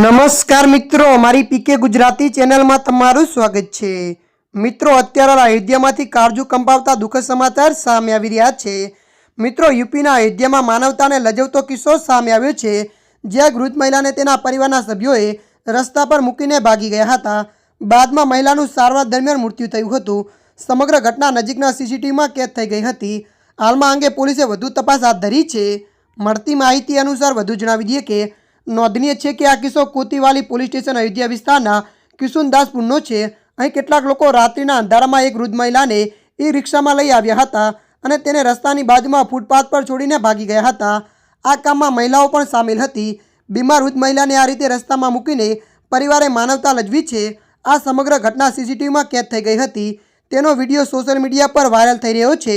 નમસ્કાર મિત્રો મારી પીકે ગુજરાતી ચેનલમાં તમારું સ્વાગત છે. મિત્રો, અત્યારે અયોધ્યામાંથી કાળજુ કંપાવતા દુઃખદ સમાચાર સામે આવી રહ્યા છે. મિત્રો, યુપીના અયોધ્યામાં માનવતાને લજવતો કિસ્સો સામે આવ્યો છે. જ્યાં વૃદ્ધ મહિલાને તેના પરિવારના સભ્યોએ રસ્તા પર મૂકીને ભાગી ગયા હતા. બાદમાં મહિલાનું સારવાર દરમિયાન મૃત્યુ થયું હતું. સમગ્ર ઘટના નજીકના સીસીટીવીમાં કેદ થઈ ગઈ હતી. હાલમાં અંગે પોલીસે વધુ તપાસ હાથ ધરી છે. મળતી માહિતી અનુસાર વધુ જણાવી દઈએ કે નોંધનીય છે કે આ કિસ્સો કોતીવાલી પોલીસ સ્ટેશન અયોધ્યા વિસ્તારના કિશુનદાસપુરનો છે. અહીં કેટલાક લોકો રાત્રિના અંધારામાં એક વૃદ્ધ મહિલાને ઈ રિક્ષામાં લઈ આવ્યા હતા અને તેને રસ્તાની બાજુમાં ફૂટપાથ પર છોડીને ભાગી ગયા હતા. આ કામમાં મહિલાઓ પણ સામેલ હતી. બીમાર વૃદ્ધ મહિલાને આ રીતે રસ્તામાં મૂકીને પરિવારે માનવતા લજવી છે. આ સમગ્ર ઘટના સીસીટીવીમાં કેદ થઈ ગઈ હતી. તેનો વીડિયો સોશિયલ મીડિયા પર વાયરલ થઈ રહ્યો છે.